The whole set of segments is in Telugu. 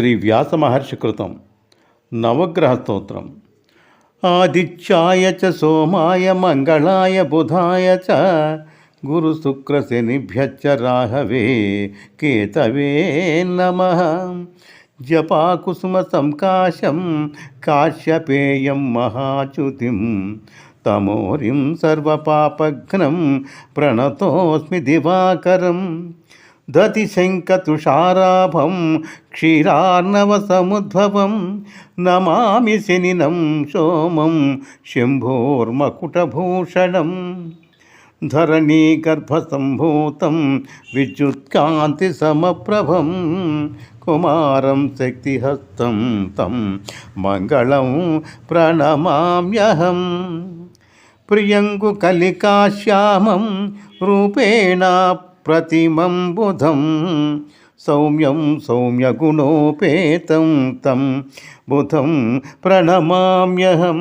శ్రీ వ్యాస మహర్షి కృతం. నవగ్రహ స్తోత్రం. ఆదిత్యాయ చ సోమాయ మంగళాయ బుధాయ చ గురు శుక్ర శనిభ్యచ్చ రాహవే కేతవే నమ. జపాకుసుమ సంకాశం కాశ్యపేయం మహాచ్యుతిం తమోరిం సర్వపాపఘ్నం ప్రణతోస్మి దివాకరం. దతిశంకతుషారాభం క్షీరార్ణవసముద్భవం నమామి శనినం సోమం శంభోర్మకుటభూషణం. ధరణీగర్భసంభూతం విద్యుత్కాంతి సమప్రభం కుమారం శక్తిహస్తం తం మంగళం ప్రణమామ్యహం. ప్రియంగు కలికాశ్యామం రూపేణ ప్రతిమం బుధం సౌమ్యం సౌమ్యగుణోపేతం తం బుధం ప్రణమామ్యహం.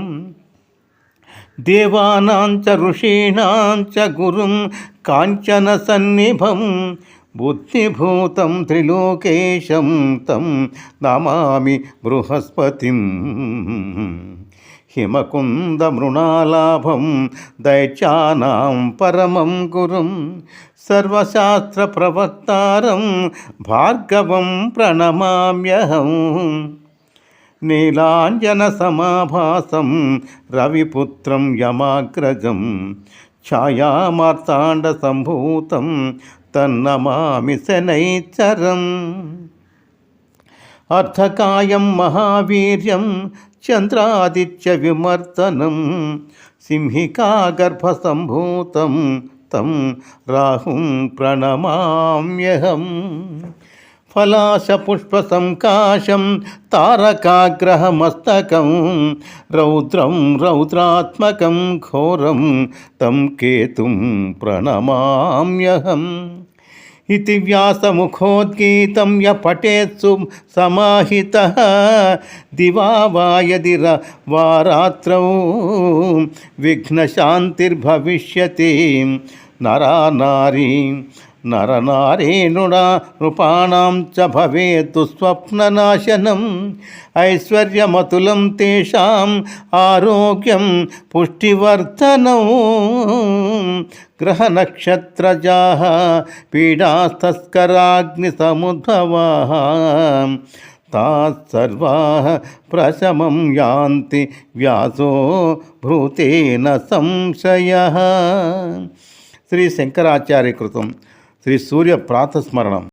దేవానాం చ ఋషీణాం చ గురుం కాంచన సన్నిభం బుద్ధిభూతం త్రిలోకేశం తం నమామి బృహస్పతిం. హిమకుందమృణాలాభం దైత్యానాం పరమం గురుం సర్వశాస్త్ర ప్రవక్తారం భార్గవం ప్రణమామ్యహం. నీలాంజనసమాభాసం రవిపుత్రం యమాగ్రజం ఛాయామార్తాండసంభూతం తన్నమామి శనైచరం. అర్థకాయం మహావీర్యం చంద్రాదిత్య విమర్దనం సింహికాగర్భసంభూతం తం రాహుం ప్రణమామ్యహం. ఫలాశపుష్పసంకాశం తారకాగ్రహమస్తకం రౌద్రం రౌద్రాత్మకం ఘోరం తం కేతుం ప్రణమామ్యహం. इति व्यासमुखोद्गीतं य पठेत्सु समाहितः। दिवा वा यदि वा रात्रौ विघ्नशान्तिर्भविष्यति। नरा नारी నరనారేణుడా నృపాణం చ భవేతు స్వప్ననాశనం. ఐశ్వర్యమతులం తేషాం ఆరోగ్యం పుష్టివర్ధనం. గ్రహనక్షత్రజా పీడాస్తస్కరాగ్నిసముద్భవా తాత్సర్వా ప్రశమం యాంతి వ్యాసో భృతేన సంశయ. శ్రీ శంకరాచార్య కృతం. శ్రీ సూర్య ప్రాతస్మరణం.